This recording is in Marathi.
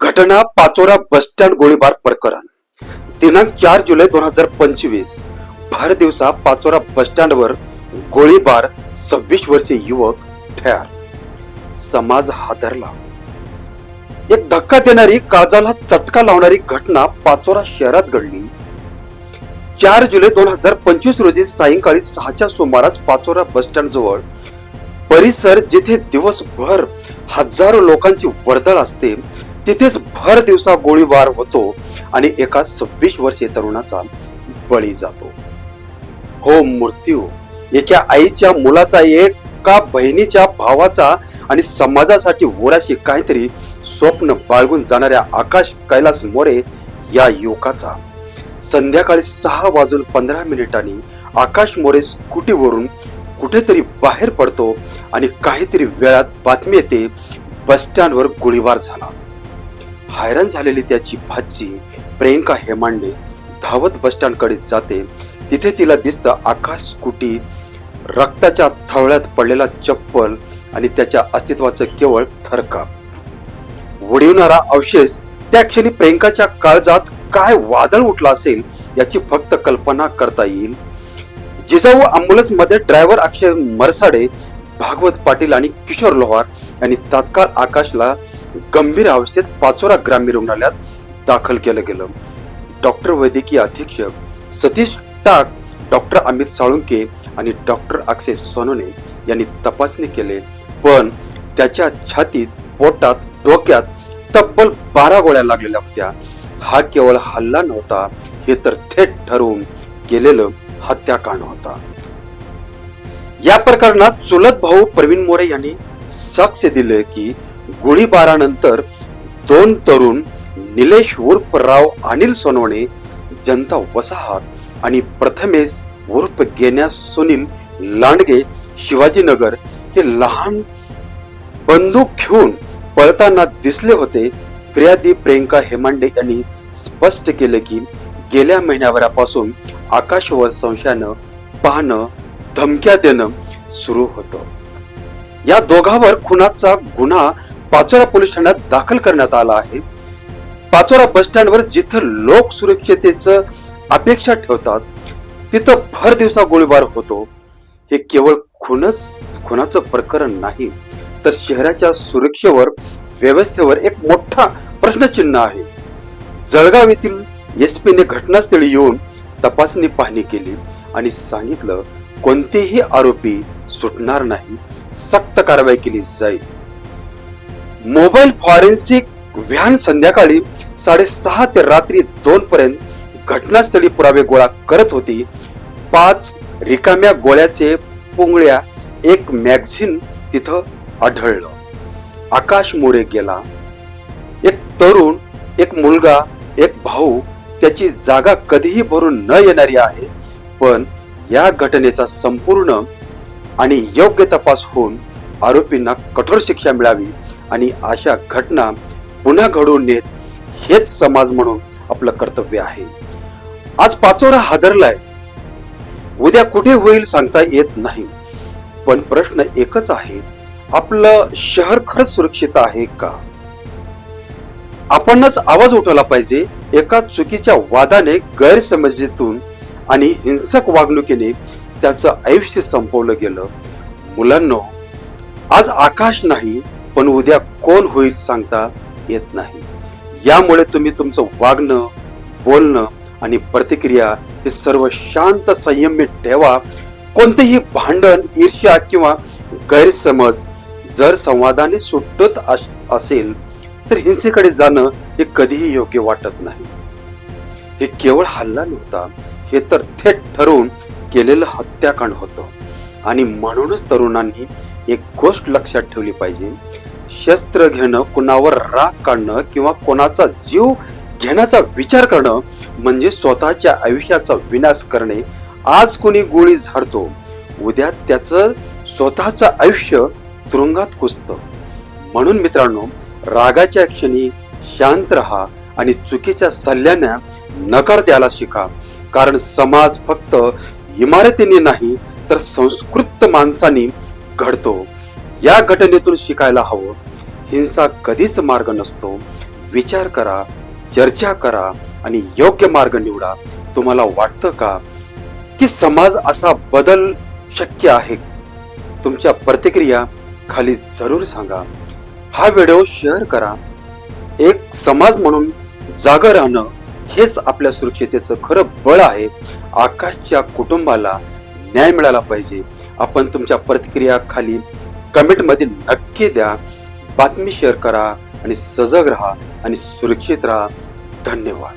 घटना पाचोरा बसस्टँड गोळीबार प्रकरण. दिनांक चार जुलै दोन हजार पंचवीस भर दिवसा पाचोरा बसस्टँडवर गोळीबार सव्वीस वर्षीय युवक ठार. समाज हादरला. एक धक्का देणारी काळजाला चटका लावणारी घटना पाचोरा शहरात घडली. चार जुलै दोन हजार पंचवीस रोजी सायंकाळी सहाच्या सुमारास पाचोरा बसस्टँड जवळ परिसर जिथे दिवसभर हजारो लोकांची वर्दळ असते तिथेच भर दिवसा गोळीबार होतो आणि एका सव्वीस वर्षीय तरुणाचा बळी जातो. हो मृत्यू. एका आईच्या मुलाचा एका बहिणीच्या भावाचा आणि समाजासाठी वराशी काहीतरी स्वप्न बाळगून जाणाऱ्या आकाश कैलास मोरे या युवकाचा. संध्याकाळी सहा वाजून पंधरा मिनिटांनी आकाश मोरे स्कूटीवरून कुठेतरी बाहेर पडतो आणि काहीतरी वेळात बातमी येते बस स्टँडवर गोळीबार झाला. हैराण झालेली त्याची भाजी प्रियंका हेमांडे धावत बसस्टँडकडे जाते. तिथे तिला दिसतं आकाश स्कूटी रक्ताच्या थवळ्यात पडलेला चप्पल आणि त्याच्या अस्तित्वाचं केवळ थरकाप. उडविणारा अवशेष त्या क्षणी प्रियंकाच्या काळजात काय वादळ उठला असेल याची फक्त कल्पना करता येईल. जिजाऊ अँब्युलन्समध्ये ड्रायव्हर अक्षय मरसाडे भागवत पाटील आणि किशोर लोहार यांनी तात्काळ आकाशला गंभीर अवस्थेत पाचोरा ग्रामीण रुग्णालयात दाखल केलं गेलं. डॉक्टर वैद्यकीय अधीक्षक सतीश टाक डॉक्टर अमित साळुंके आणि डॉक्टर अक्षय सोनोने यांनी तपासणी केले. पण त्याच्या छातीत पोटात डोक्यात तब्बल बारा गोळ्या लागलेल्या होत्या. हा केवळ हल्ला नव्हता हे तर थेट ठरवून केलेलं हत्याकांड होता. या प्रकरणात चुलत भाऊ प्रवीण मोरे यांनी साक्ष दिले की गोळीबारानंतर दोन तरुण निलेश उर्फ राव अनिल सोनवणे जनता वसाहत आणि प्रथमेश उर्फ गेन्या सुनील लांडगे शिवाजीनगर हे लहान बंदूक घेऊन पळताना दिसले होते. फिर्यादी प्रियंका हेमांडे यांनी स्पष्ट केले की गेल्या महिन्याभरापासून आकाशवर संशयानं पाहणं धमक्या देणं सुरू होतं. या दोघांवर खुनाचा गुन्हा पाचोरा पोलीस ठाण्यात दाखल करण्यात आला आहे. पाचोरा बस स्टँडवर जिथं लोक सुरक्षतेचं अपेक्षा ठेवतात तिथं भर दिवसा गोळीबार होतो. हे केवळ खुनच खुनाचं प्रकरण नाही तर शहराच्या सुरक्षेवर व्यवस्थेवर एक मोठा प्रश्नचिन्ह आहे. जळगाव येथील एस पीने घटनास्थळी येऊन तपासणी पाहणी केली आणि सांगितलं कोणतेही आरोपी सुटणार नाही सक्त कारवाई केली जाईल. मोबाईल फॉरेन्सिक व्हॅन संध्याकाळी साडेसहा ते रात्री दोन पर्यंत घटनास्थळी पुरावे गोळा करत होती. पाच रिकाम्या गोळ्याचे पुंगळ्या एक मॅगझिन तिथं आढळलं. आकाश मोरे गेला. एक तरुण एक मुलगा एक भाऊ त्याची जागा कधीही भरून न येणारी आहे पण या घटनेचा संपूर्ण आणि योग्य तपास होऊन आरोपींना कठोर शिक्षा मिळावी आणि अशा घटना पुन्हा घडवून नेत हेच समाज म्हणून आपलं कर्तव्य आहे. आज पाचोरा हादरलाय. उद्या कुठे होईल सांगता येत नाही. पण प्रश्न एकच आहे आपलं शहर खरंच सुरक्षित आहे का? आपणच आवाज उठवला पाहिजे एका चुकीच्या वादाने गैरसमजेतून आणि हिंसक वागणुकीने त्याचं आयुष्य संपवलं गेलं. मुलांनो आज आकाश नाही पण उद्या कोण होईल सांगता येत नाही. यामुळे तुम्ही तुमचं वागणं बोलणं आणि प्रतिक्रिया हे सर्व शांत संयमित ठेवा. कोणतेही भांडण ईर्ष्या किंवा गैरसमज जर संवादाने सुटत असेल तर हिंसेकडे जाणं हे कधीही योग्य वाटत नाही. हे केवळ हल्ला नव्हता हे तर थेट ठरवून केलेलं हत्याकांड होतं. आणि म्हणूनच तरुणांनी एक गोष्ट लक्षात ठेवली पाहिजे शस्त्र घेणं कुणावर राग काढणं किंवा कोणाचा जीव घेण्याचा विचार करणं म्हणजे स्वतःच्या आयुष्याचा विनाश करणे. आज कोणी गोळी झाडतो उद्या त्याचं स्वतःचं आयुष्य तुरुंगात कुसतं म्हणून मित्रांनो रागाच्या क्षणी शांत राहा आणि चुकीच्या सल्ल्याने नकार द्यायला शिका. कारण समाज फक्त इमारतीने नाही तर संस्कृत माणसांनी घडतो. या घटनेतून शिकायला हवं. हिंसा कधीच मार्ग नसतो. विचार करा चर्चा करा आणि योग्य मार्ग निवडा. तुम्हाला वाटतं का की समाज असा बदल शक्य आहे? तुमच्या प्रतिक्रिया खाली जरूर सांगा. हा व्हिडिओ शेअर करा. एक समाज म्हणून जागा राहणं हेच आपल्या सुरक्षितेचं खरं बळ आहे. आकाशच्या कुटुंबाला न्याय मिळाला पाहिजे. आपण तुमच्या प्रतिक्रिया खाली कमेंटमध्ये नक्की द्या. बातमी शेअर करा आणि सजग राहा आणि सुरक्षित राहा. धन्यवाद.